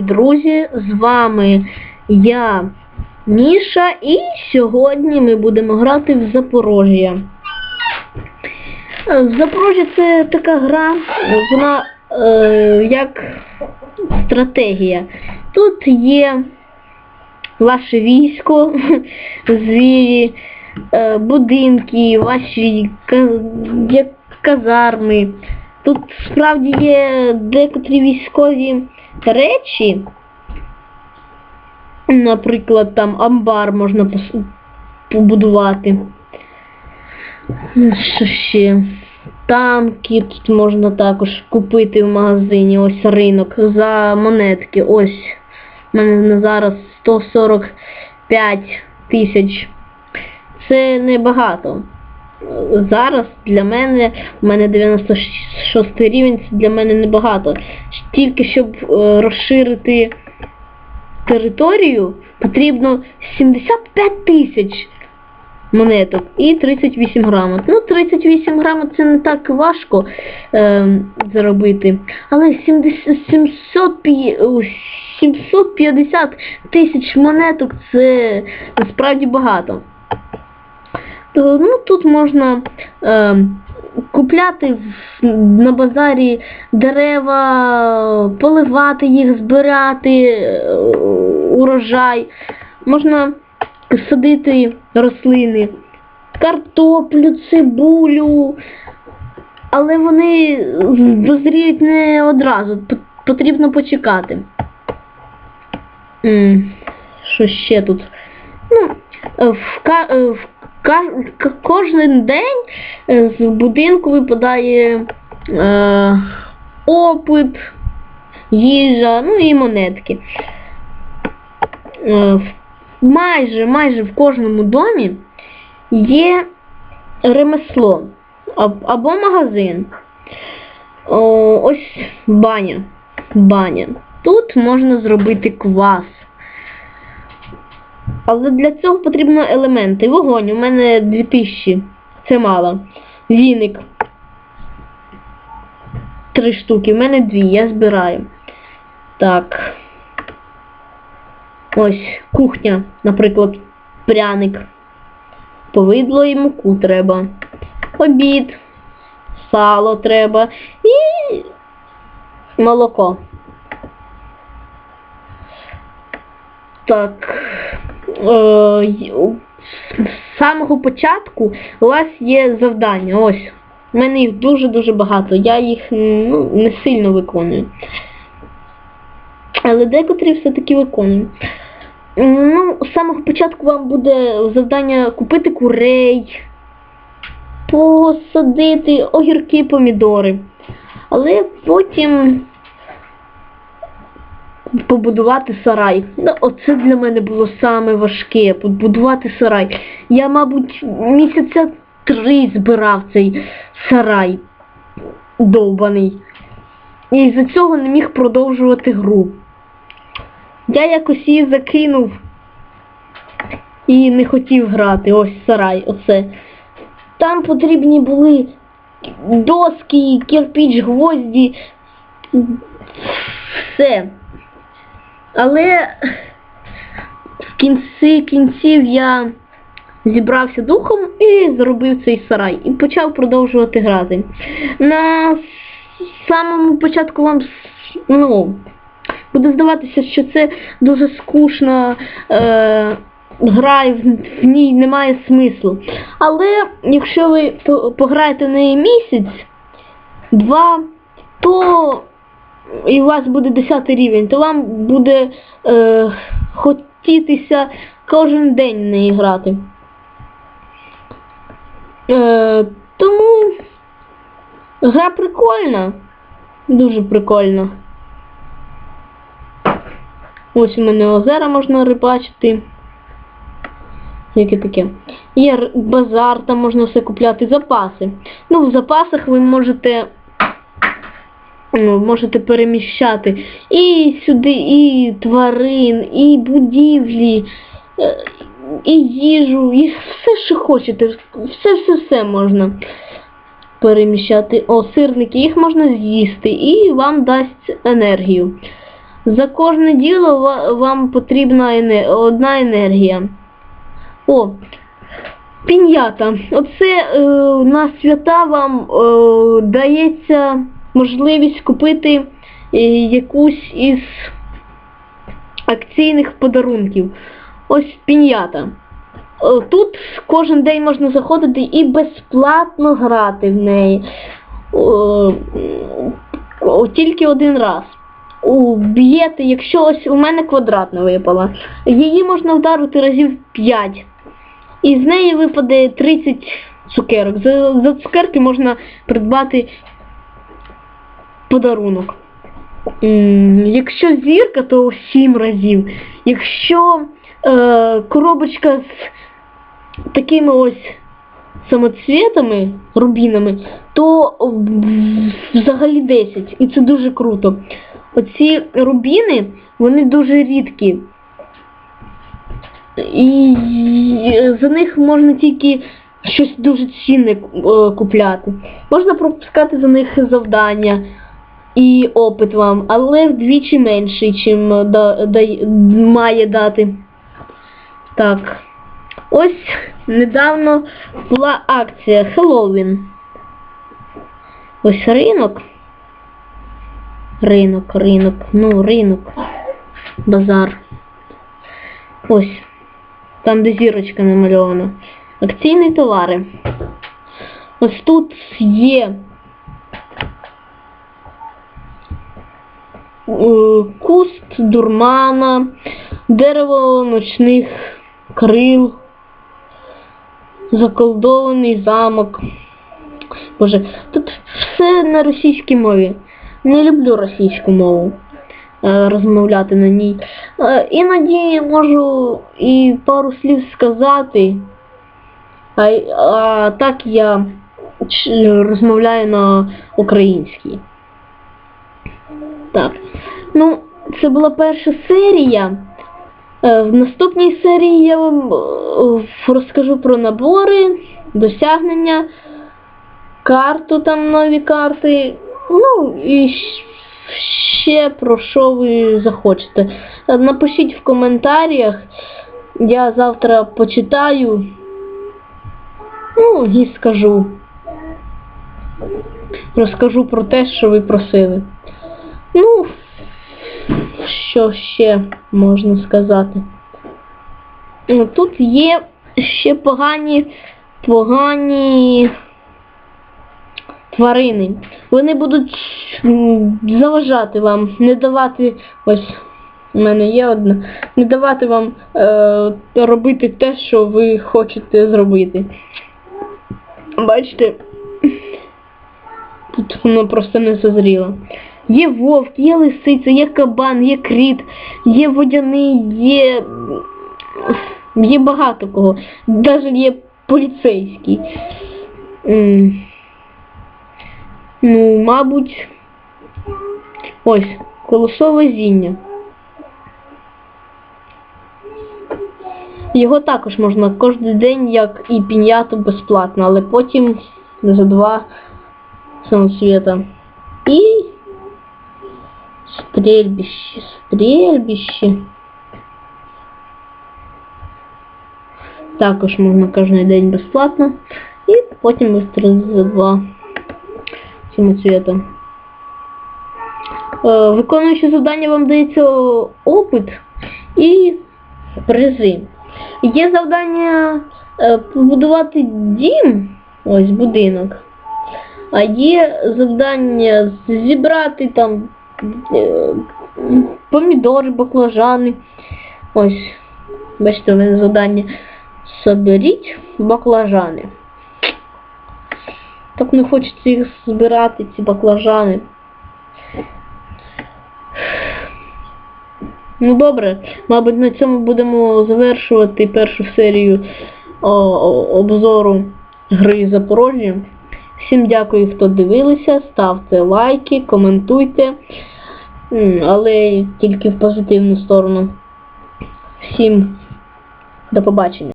Друзі, з вами я, Міша, і сьогодні ми будемо грати в Запорожжя. Е, Запорожжя це така гра, вона е, як стратегія. Тут є ваше військо, звірі, е, будинки, ваші казарми. Тут справді є декотрі військові речі. Наприклад, там амбар можна побудувати. Що ще? Танки тут можна також купити в магазині. Ось ринок за монетки. Ось. У мене зараз 145 тисяч. Це небагато. Зараз для мене, у мене 96 рівень, це для мене небагато. Тільки щоб е, розширити територію, потрібно 75 тисяч монеток і 38 грамот. Ну, 38 грамот це не так важко е, заробити. Але 70, 700, 750 тисяч монеток це насправді багато. То, ну, тут можна е, купляти на базарі дерева, поливати їх, збирати е, урожай. Можна садити рослини, картоплю, цибулю, але вони дозріють не одразу, потрібно почекати. Що ще тут? Ну, в, кожен день е, з будинку випадає е, опит, їжа, ну і монетки. Е, майже, майже в кожному домі є ремесло або магазин. О, ось баня. Баня. Тут можна зробити квас. Але для цього потрібно елементи. Вогонь, у мене 2000. Це мало. Віник. Три штуки. У мене дві, я збираю. Так. Ось кухня, наприклад, пряник. Повидло і муку треба. Обід. Сало треба. І молоко. Так. Е, з самого початку у вас є завдання. Ось. У мене їх дуже-дуже багато. Я їх ну, не сильно виконую. Але декотрі все-таки виконую. Ну, з самого початку вам буде завдання купити курей, посадити огірки, помідори. Але потім побудувати сарай. Ну, оце для мене було саме важке, побудувати сарай. Я, мабуть, місяця три збирав цей сарай довбаний. І з-за цього не міг продовжувати гру. Я якось її закинув і не хотів грати. Ось сарай, оце. Там потрібні були доски, кирпіч, гвозді. Все. Але в кінці кінців я зібрався духом і зробив цей сарай. І почав продовжувати грати. На самому початку вам ну, буде здаватися, що це дуже скучна е, гра, в ній немає смислу. Але якщо ви пограєте в неї місяць, два, то і у вас буде 10 рівень, то вам буде е, хотітися кожен день в неї грати. Е, тому гра прикольна. Дуже прикольна. Ось у мене озера можна рибачити. Яке таке. Є базар, там можна все купляти, запаси. Ну, в запасах ви можете можете переміщати і сюди, і тварин, і будівлі, е, і їжу, і все, що хочете. Все-все-все можна переміщати. О, сирники, їх можна з'їсти і вам дасть енергію. За кожне діло вам потрібна одна енергія. О, пінята. Оце е, на свята вам е, дається можливість купити е, якусь із акційних подарунків. Ось пінята. Е, Тут кожен день можна заходити і безплатно грати в неї. О, Тільки один раз. Уб'єте, якщо ось у мене квадратна випала, її можна вдарити разів 5. І з неї випаде 30 цукерок. За, за цукерки можна придбати подарунок. Якщо зірка, то 7 разів. Якщо е, коробочка з такими ось самоцвітами, рубінами, то взагалі 10. І це дуже круто. Оці рубіни, вони дуже рідкі. І за них можна тільки щось дуже цінне е, купляти. Можна пропускати за них завдання і опит вам, але вдвічі менший, чим да, да- має дати. Так. Ось недавно була акція Хеллоуін. Ось ринок. Ринок, ринок, ну, ринок. Базар. Ось. Там, де зірочка намальована. Акційні товари. Ось тут є е, куст дурмана, дерево ночних крил, заколдований замок. Боже, тут все на російській мові. Не люблю російську мову е, розмовляти на ній. Е, Іноді можу і пару слів сказати, а, а так я розмовляю на українській. Так. Ну, це була перша серія. Е, В наступній серії я вам е, розкажу про набори, досягнення, карту там нові карти. Ну і ще про що ви захочете. Е, Напишіть в коментарях. Я завтра почитаю. Ну, і скажу. Розкажу про те, що ви просили. Ну, що ще можна сказати? Ну, Тут є ще погані, погані тварини. Вони будуть заважати вам, не давати, ось у мене є одна, не давати вам е, робити те, що ви хочете зробити. Бачите, тут воно просто не созріло. Є вовк, є лисиця, є кабан, є кріт, є водяний, є. Є багато кого. Навіть є поліцейський. Ну, мабуть. Ось, колосове зіння. Його також можна кожен день, як і піняту, безплатно, але потім за два самосвіта. І стрельбище, стрельбище. Також можна кожен день безплатно. І потім вистрілити за два самоцвіта. Е, Виконуючи завдання вам дається опит і призи. Є завдання е, побудувати дім, ось будинок. А є завдання зібрати там е, помідори, баклажани. Ось, бачите, у мене завдання. Соберіть баклажани. Так не хочеться їх збирати, ці баклажани. Ну добре, мабуть, на цьому будемо завершувати першу серію о, обзору гри Запорожжя. Всім дякую, хто дивилися, ставте лайки, коментуйте, але тільки в позитивну сторону. Всім до побачення.